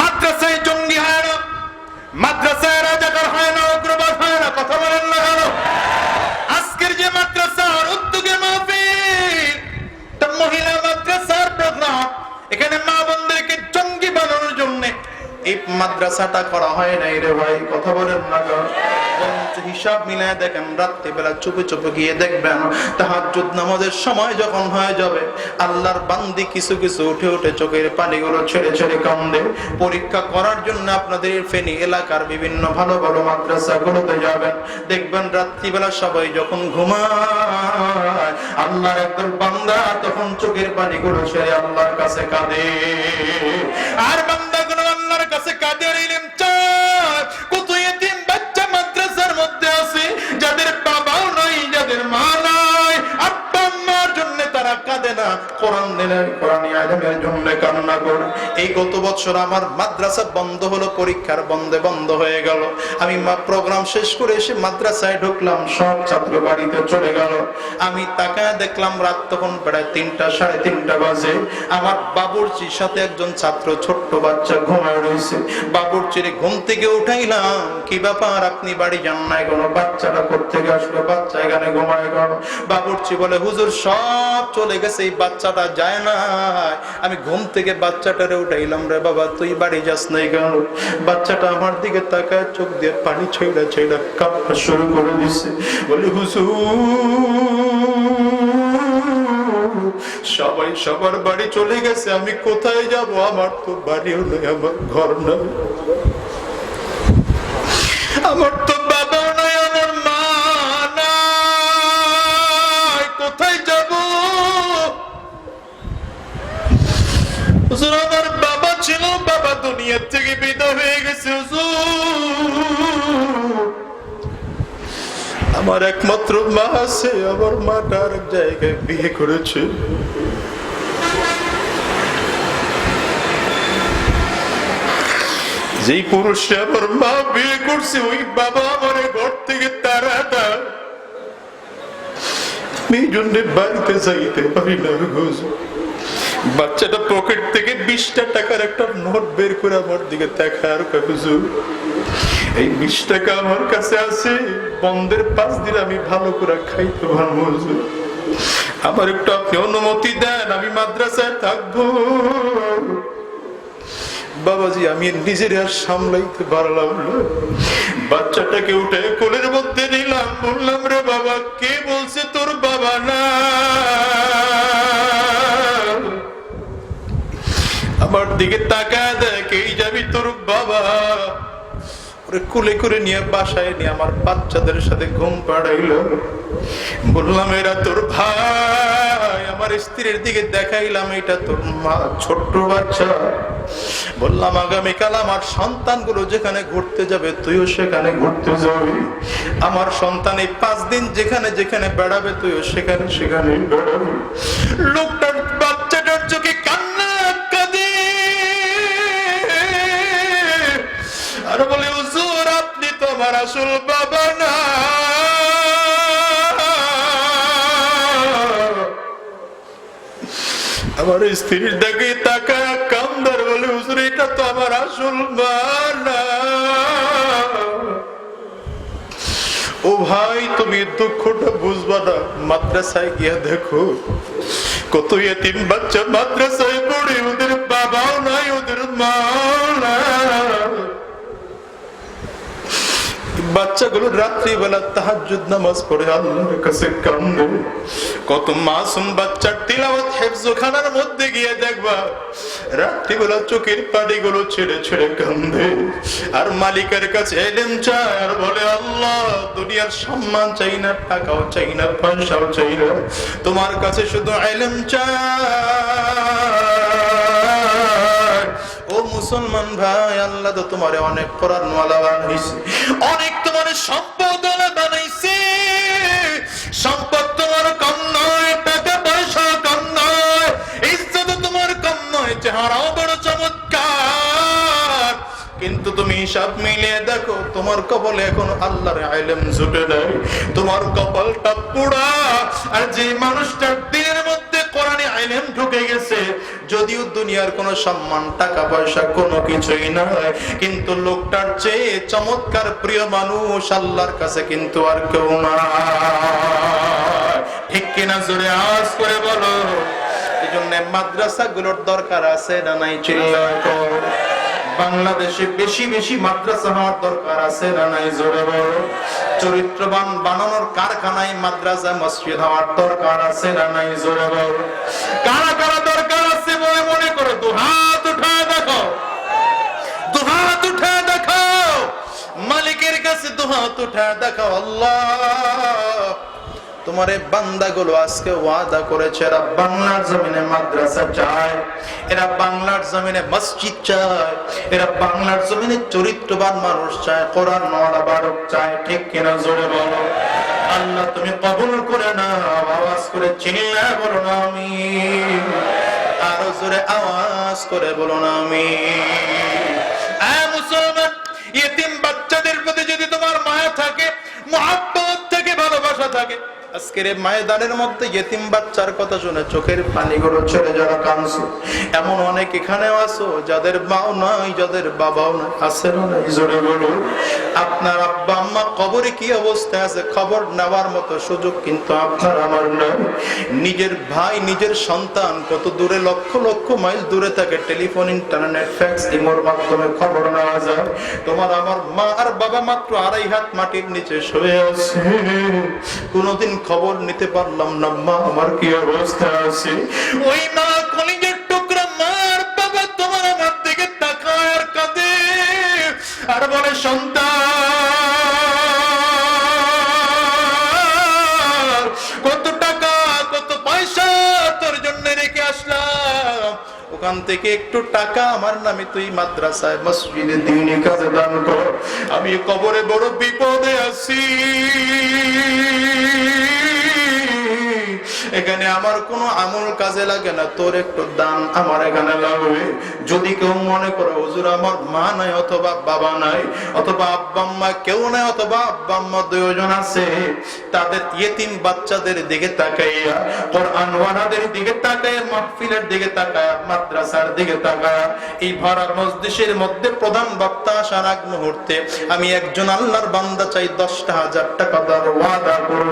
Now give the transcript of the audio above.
মাদ্রাসায় জঙ্গি হয় না। মাদ্রাসায় রাজাকার হয় না, উগ্রবাদ হয় না, কথা বলেন না কেন? আজকের যে মাদ্রাসার উদ্যোগে মাহফিল তা মহিলা মাদ্রাসার প্রোগ্রাম, এখানে মা বোনদেরকে জঙ্গি বানানোর জন্য। এই মাদ্রাসাটা করা হয় নাই রে ভাই, কথা বলেন না কেন? হিসাব দেখেন রাত্রিবেলা চুপে চুপে গিয়ে দেখবেন নামাজের সময় যখন হয়ে যাবে, আল্লাহর বান্দি কিছু কিছু উঠে উঠে চোখের পানিগুলো ছেড়ে ছেড়ে কান্দে। পরীক্ষা করার জন্য আপনাদের ফেনী এলাকার বিভিন্ন ভালো ভালো মাদ্রাসাগুলোতে যাবেন। দেখবেন রাত্রিবেলা সবাই যখন ঘুমায়, আল্লাহর বান্দা তখন চোখের পানিগুলো ছেড়ে আল্লাহর কাছে কাঁদে। আর বান্দাগুলো আল্লাহর কাছে কাঁদে পরীক্ষার বন্ধে বন্ধ হয়ে গেল। আমি প্রোগ্রাম শেষ করে এসে মাদ্রাসায় ঢুকলাম, সব ছাত্র বাড়িতে চলে গেল। আমি তাকায় দেখলাম রাত তখন প্রায় তিনটা, সাড়ে তিনটা বাজে। আমার বাবুর্চির সাথে একজন ছাত্র ছোট্ট বাচ্চা ঘুমায় রয়েছে। বাবুর্চির ঘুম থেকে উঠাইলাম, কি ব্যাপার? আপনি বাড়ি যান নাই কোনো বাচ্চাটা কোথেকে আসলো? বাচ্চা এখানে ঘুমায় গেল বাবুর্চি বলে, হুজুর, সব চলে গেছে, এই বাচ্চাটা যায় না। আমি ঘুম থেকে বাচ্চাটারে উঠাইলাম রে বাবা, তুই বাড়ি যাস নাই কেন বাচ্চাটা আমার দিকে তাকায়, চোখ দিয়ে পানি ছইড়া ছইড়া কাঁপা শুরু করে দিছে। বলে, হুজুর, সবাই সবার বাড়ি চলে গেছে, আমি কোথায় যাব? আমার তো বাড়িও নেই, আমার ঘর নাই। আমার তো বিদায় হয়ে গেছে আমার একমাত্র মা আছে আমার মাটা আরেক জায়গায় বিয়ে করেছে যেই পুরুষে আমার মা বিয়ে করছে ওই বাবা আমার ঘর থেকে তারা এই জন্য বাড়িতে যাইতে পারি না। বাচ্চাটা পকেট থেকে বিশটা টাকার একটা নোট বের করে আমার দিকে দেখার হুজুর। এই বিশ টাকা আমার কাছে আছে, বন্ধের পাঁচ দিন আমি ভালো করে খাইতে হুজুর। আমার একটু আপনি অনুমতি দেন, আমি মাদ্রাসায় থাকব। বাবাজি, আমি নিজের আর সামলাইতে পারলাম না। বাচ্চাটাকে উঠে কোলের মধ্যে নিলাম, বললাম, রে বাবা, কে বলছে তোর বাবা না? আমার দিকে তাকায় দেখ, এই যাবি তোর বাবা। কুলে করে নিয়ে বাসায় নিয়ে আমার বাচ্চাদের সাথে ঘুম পাড়াইল। বললাম, এরা তোর ভাই। আমার স্ত্রীর দিকে দেখাইলাম, এটা তোর মা, ছোট্ট বাচ্চা। বললাম, আগামীকাল আমার সন্তানগুলো যেখানে ঘুরতে যাবে, তুইও সেখানে ঘুরতে যাবি। আমার সন্তান এই পাঁচ দিন যেখানে যেখানে বেড়াবে, তুইও সেখানে সেখানে বেড়াবি। লোকটার আসল বাবা না। আমার স্ত্রীর ডাকে তাকা কান্দার বলে, হুজুর, এটা তো আমার আসল মা না। ও ভাই, তুমি দুঃখটা বুঝবা না। মাদ্রাসায় গিয়া দেখো, কত এতিম বাচ্চা মাদ্রাসায় পড়ে, ওদের বাবাও নাই, ওদের মা বাচ্চাগুলো রাত্রিবেলা তাহাজ্জুদ নামাজ পড়ে। আল্লাহর কাছে কান্দে কত মাসুম বাচ্চার তিলাওয়াত হেফজখানার মধ্যে গিয়ে দেখবা, রাত্রিবেলা চোখের পানিগুলো ছেড়ে ছেড়ে কান্দে আর মালিকের কাছে এলেম চায় আর বলে, আল্লাহ, দুনিয়ার সম্মান চাই না, টাকাও চাই না, পয়সাও চাই না। তোমার কাছে শুধু এলেম চায়। ও মুসলমান ভাই, আল্লাহ তো তোমারে অনেক বানাইছে অনেক তোমার সম্পদ বানাইছে। সম্পদ তোমার কম নয়, টাকা পয়সা কম নয়, ইজ্জত তোমার কম নয়, চেহারাও বড় চমৎকার। কিন্তু তুমি হিসাব মিলিয়ে দেখো, তোমার কপালে এখন আল্লাহর আইলেম জুটে নেই তোমার কপালটা পুরা আর যে মানুষটার দিনের মধ্যে আইলেম ঢুকে গেছে। যদিও দুনিয়ার কোনো সম্মান টাকা পয়সা কোনো কিছুই নয়, কিন্তু লোকটার চেয়ে চমৎকার প্রিয় মানুষ আল্লাহর কাছে কিন্তু আর কেউ না ঠিক কিনা জোরে আওয়াজ করে বলো? এই জন্য মাদ্রাসা গুলোর দরকার আছে না নাই চিল্লায় কর। বাংলাদেশে বেশি বেশি মাদ্রাসা হওয়ার দরকার আছে না নাই? জোরে বলো। চরিত্রবান বানানোর কারখানায় মাদ্রাসা, মসজিদ হওয়ার দরকার আছে না নাই? জোরে বলো। কারা কারা দরকার আছে বলে মনে করো? দু হাত উঠায় দেখো। দু হাত উঠায় দেখো। মালিকের কাছে দু হাত উঠায় দেখো। আল্লাহ। তোমার এই বান্দাগুলো আজকে ওয়াদা করেছে, এরা বাংলার জমিনে মাদ্রাসা চায়, এরা বাংলার জমিনে মসজিদ চায়, এরা বাংলার জমিনে চরিত্রবান মানুষ চায় কোরআন নওয়ালা বারক চায়। ঠিক কিনা জোরে বলো? আল্লাহ, তুমি কবুল করে না আওয়াজ করে চিল্লা বলো না আমি। আরও জোরে আওয়াজ করে বলো না আমি। মুসলমান, ইতিম বাচ্চাদের প্রতি যদি তোমার মায়া থাকে, মহাব্বত থাকে ভালোবাসা থাকে আজকের ময়দানের মধ্যে ইতিম বাচ্চার কথা শুনে চোখের পানিগুলো ছেড়ে যারা কানছো এমন অনেক এখানেও আছো, যাদের মাও নাই যাদের বাবাও নাই আছে জোরে বলো আপনার আব্বা আম্মা কবরে কি অবস্থায় আছে খবর নেওয়ার মতো সুযোগ কিন্তু আপনার আমার নাই। নিজের ভাই, নিজের সন্তান কত দূরে, লক্ষ লক্ষ মাইল দূরে থাকে টেলিফোন, ইন্টারনেট, ফ্যাক্স, ইমোর মাধ্যমে খবর নেওয়া যায়। তোমার আমার মা আর বাবা মাত্র আড়াই হাত মাটির নিচে শুয়ে আছে। কোনোদিন খবর নিতে পারলাম না, মা, আমার কি অবস্থা আছে? ওই মা কলিজের টুকরা মার বাবা তোমার আমার দিকে তাকায় আর কাঁদে, আর বলে, সন্তান, কত টাকা, কত পয়সা তোর জন্য রেখে আসলাম। ওখান থেকে একটু টাকা আমার নামে তুই মাদ্রাসায় মসজিদে দিনে কাজে দান কর। আমি কবরে বড় বিপদে আছি। এখানে আমার কোনো আমল কাজে লাগে না। তোর একটু দান আমার এখানে লাগবে। যদি কেউ মনে করে, হুজুর, আমার মা নাই অথবা বাবা নাই, অথবা আব্বা আম্মা কেউ নাই, অথবা আব্বা আম্মা দুজন আছে, তাদের ইয়েতিম বাচ্চাদের দিকে তাকাইয়া কোরআন ওয়ানাদের দিকে তাকায় মাহফিলের দিকে তাকায় মাদ্রাসার দিকে তাকায় এই ভরা মসজিদের মধ্যে প্রধান বক্তা আসার আগ মুহূর্তে আমি একজন আল্লাহর বান্দা চাই, দশটা হাজার টাকা তার ওয়াদা করব।